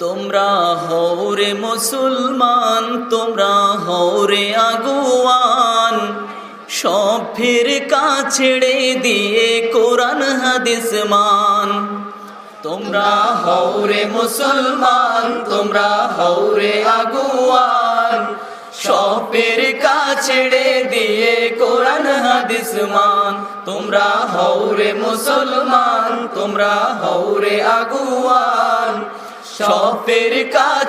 তোমরা হৌরে মুসলমান, তোমরা হৌরে আগুয়ান। সব ফিরকা ছেড়ে দিয়ে কোরআন হাদিস মান। তোমরা হৌরে মুসলমান, তোমরা হৌরে আগুয়ান। সপের ছেড়ে দিয়ে কোরআন হাদিস মান। তোমরা হৌরে মুসলমান, তোমরা হৌরে আগুয়ান। সপের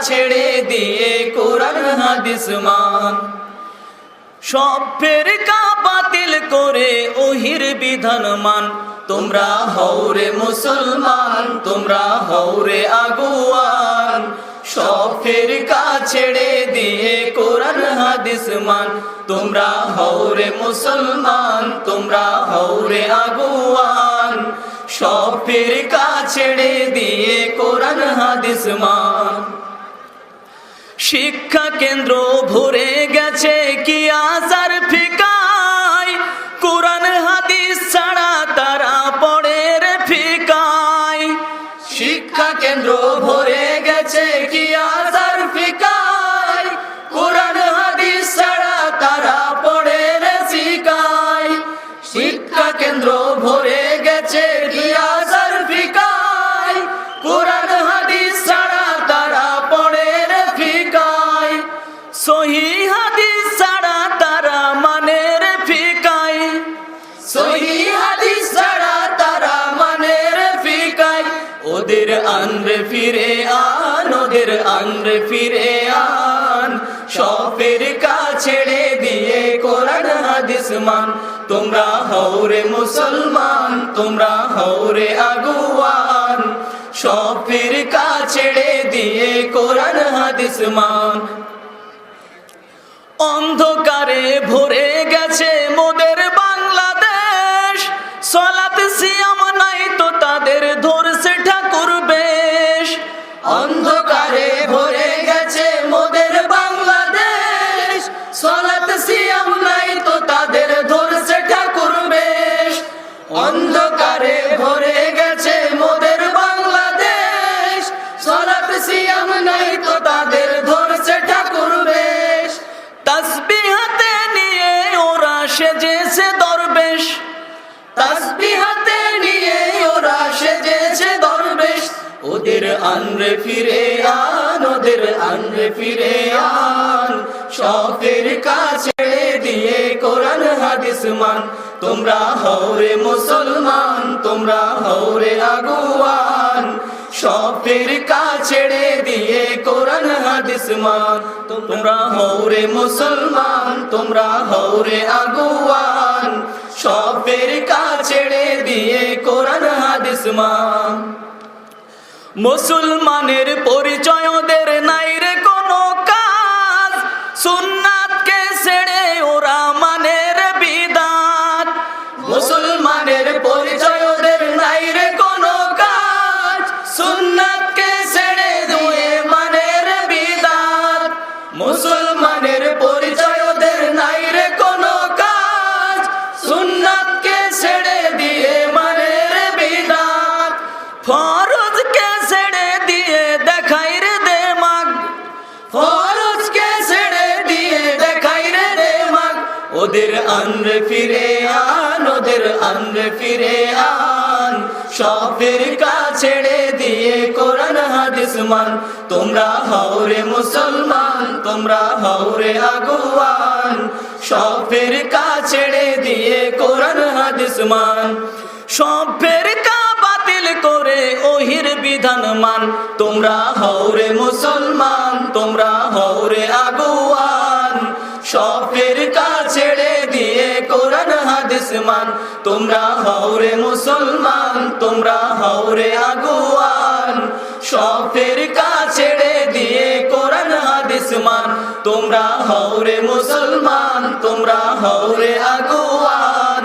ছেড়ে দিয়ে কোরআন, হাদিস মান। সব ফেরকা বাতিল করে ওহির বিধান মান। তোমরা হৌরে মুসলমান, তোমরা হৌরে আগুয়ান। সব ফেরকা ছেড়ে দিয়ে কোরআন, হাদিস মান। তোমরা হৌরে মুসলমান, তোমরা হৌরে আগুয়ান। সব ফেরকা ছেড়ে দিয়ে কোরআন হাদিস মান শিক্ষা কেন্দ্র ভরে গেছে ফিরে আন, ওদের আনরে ফিরে আন। সফের কা ছেড়ে দিয়ে কোরআন হাদিস মান। তোমরা হৌরে মুসলমান, তোমরা হৌরে আগুয়ান। সফের কা ছেড়ে দিয়ে কোরআন হাদিস মান। অন্ধকারে ভরে অন্ধকারে ভরে গেছে মোদের বাংলাদেশ। সলাত সিয়াম নাই তো তাদের ধরছে ঠাকুর বেশ। অন্ধকারে ভরে গেছে মোদের বাংলাদেশ। সলাত সিয়াম নাই তো আনরে ফিরে আন, ওদের আনরে ফিরে আন। শখের কাছে দিয়ে কোরআন, হাদিস মান। তোমরা হৌরে মুসলমান, তোমরা হৌরে আগুয়ান। সফের ছেড়ে দিয়ে কোরআন, হাদিস মান। তোমরা হৌরে মুসলমান, তোমরা হৌরে আগুয়ান। সফের ছেড়ে দিয়ে কোরআন, হাদিস মান। মুসলমানের পরিচয় ওদের নাই ওদের আনরে ফিরে আন ওদের আনরে ফিরে আন। সবের ছেড়ে দিয়ে কোরআন, হাদিস মান। তোমরা হৌরে মুসলমান, তোমরা হৌরে আগুয়ান। সবের ছেড়ে দিয়ে কোরআন, হাদিস মান। সবের বাতিল করে ওহির বিধান মান। তোমরা হৌরে মুসলমান, তোমরা হৌরে আগুয়ান। দিয়ে কোরআন হাদিস মান তোমরা হৌরে মুসলমান, তোমরা হৌরে আগুয়ান। সফের ছেড়ে দিয়ে কোরআন হাদিস মান। তোমরা হৌরে মুসলমান, তোমরা হৌরে আগুয়ান।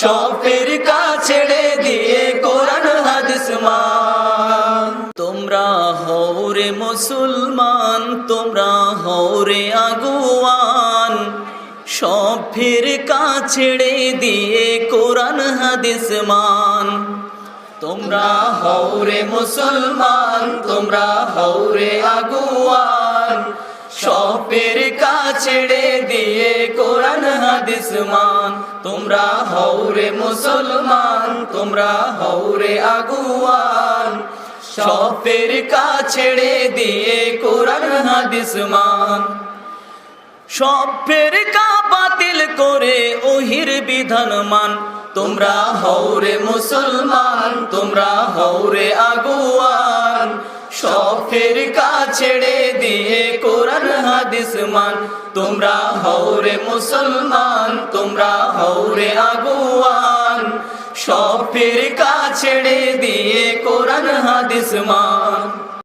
সফের ছেড়ে দিয়ে কোরআন হাদিস মান। তোমরা হৌরে মুসলমান, তোমরা হৌরে আগুয়ান। সব ফির ছেড়ে দিয়ে কোরআন হাদিস মান তোমরা হৌরে মুসলমান তোমরা হৌরে আগুয়ান সপের কাছেড়ে দিয়ে কোরআন হাদিস মান তোমরা হৌরে মুসলমান তোমরা হৌরে আগুয়ান সপের কাছেড়ে দিয়ে কোরআন হাদিস মান সভ্যের কা বাতিল করে ওহির বিধান মান তোমরা হৌরে মুসলমান, তোমরা হৌরে আগুয়ান। সভ্যের কা ছেড়ে দিয়ে কোরআন হাদিস মান। তোমরা হৌরে মুসলমান, তোমরা হৌরে আগুয়ান। সভ্যের কা ছেড়ে দিয়ে কোরআন হাদিস মান।